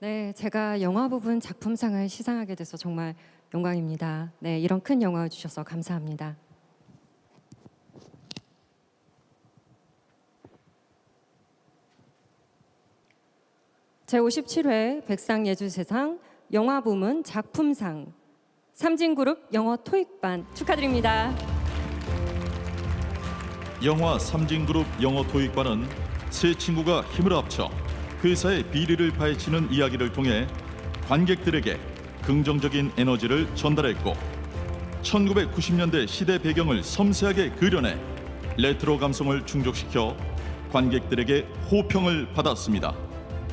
네, 제가 영화 부분 작품상을 시상하게 돼서 정말 영광입니다. 네, 이런 큰 영화 주셔서 감사합니다. 제57회 백상예술세상 영화 부문 작품상 삼진그룹 영어 토익반 축하드립니다. 영화 삼진그룹 영어 토익반은 세 친구가 힘을 합쳐 회사의 비리를 파헤치는 이야기를 통해 관객들에게 긍정적인 에너지를 전달했고 1990년대 시대 배경을 섬세하게 그려내 레트로 감성을 충족시켜 관객들에게 호평을 받았습니다.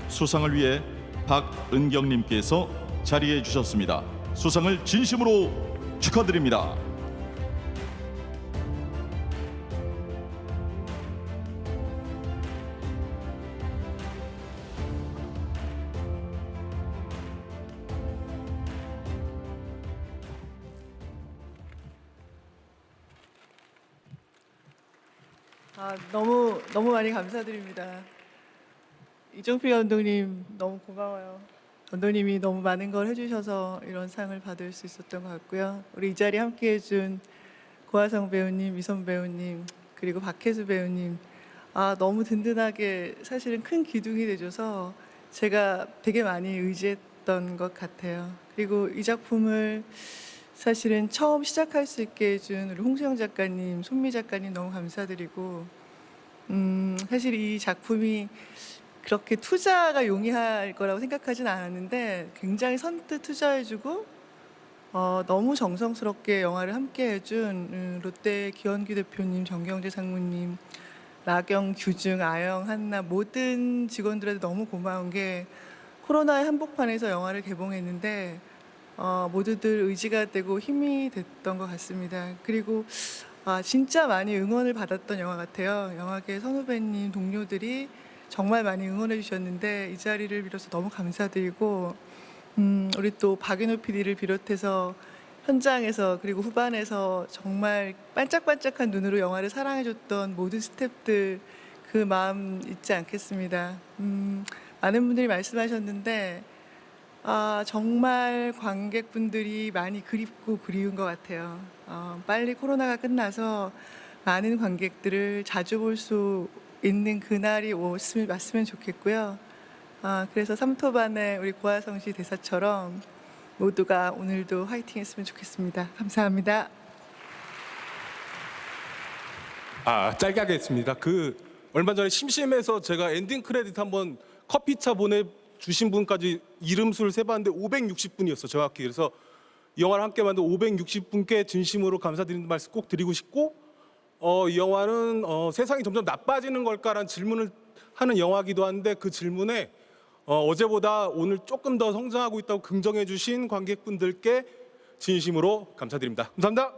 수상을 위해 박은경님께서 자리해 주셨습니다. 수상을 진심으로 축하드립니다. 아, 너무 너무 많이 감사드립니다. 이종필 감독님 너무 고마워요. 감독님이 너무 많은 걸 해주셔서 이런 상을 받을 수 있었던 것 같고요. 우리 이 자리 함께 해준 고하성 배우님, 이선 배우님 그리고 박혜수 배우님 아 너무 든든하게 사실은 큰 기둥이 돼줘서 제가 되게 많이 의지했던 것 같아요. 그리고 이 작품을 사실은 처음 시작할 수 있게 해준 우리 홍수영 작가님, 손미 작가님 너무 감사드리고 음, 사실 이 작품이 그렇게 투자가 용이할 거라고 생각하진 않았는데 굉장히 선뜻 투자해주고 어, 너무 정성스럽게 영화를 함께 해준 음, 롯데 기원규 대표님, 정경재 상무님, 나경, 규중, 아영, 한나 모든 직원들한테 너무 고마운 게 코로나의 한복판에서 영화를 개봉했는데 어, 모두들 의지가 되고 힘이 됐던 것 같습니다. 그리고 아, 진짜 많이 응원을 받았던 영화 같아요. 영화계 선후배님, 동료들이 정말 많이 응원해 주셨는데 이 자리를 빌어서 너무 감사드리고 음, 우리 또 박인호 PD를 비롯해서 현장에서 그리고 후반에서 정말 반짝반짝한 눈으로 영화를 사랑해줬던 모든 스태프들 그 마음 잊지 않겠습니다. 음, 많은 분들이 말씀하셨는데 아, 정말 관객분들이 많이 그립고 그리운 것 같아요. 어, 빨리 코로나가 끝나서 많은 관객들을 자주 볼 수 있는 그날이 왔으면, 왔으면 좋겠고요. 아, 그래서 삼토반의 우리 고하성 씨 대사처럼 모두가 오늘도 화이팅 했으면 좋겠습니다. 감사합니다. 아 짧게 하겠습니다. 그 얼마 전에 심심해서 제가 엔딩 크레딧 한번 커피차 보내 주신 분까지 이름 수를 세봤는데 560분이었어 정확히. 그래서 이 영화를 함께 만든 560분께 진심으로 감사드리는 말씀 꼭 드리고 싶고 어, 이 영화는 어, 세상이 점점 나빠지는 걸까라는 질문을 하는 영화기도 한데 그 질문에 어, 어제보다 오늘 조금 더 성장하고 있다고 긍정해 주신 관객분들께 진심으로 감사드립니다. 감사합니다.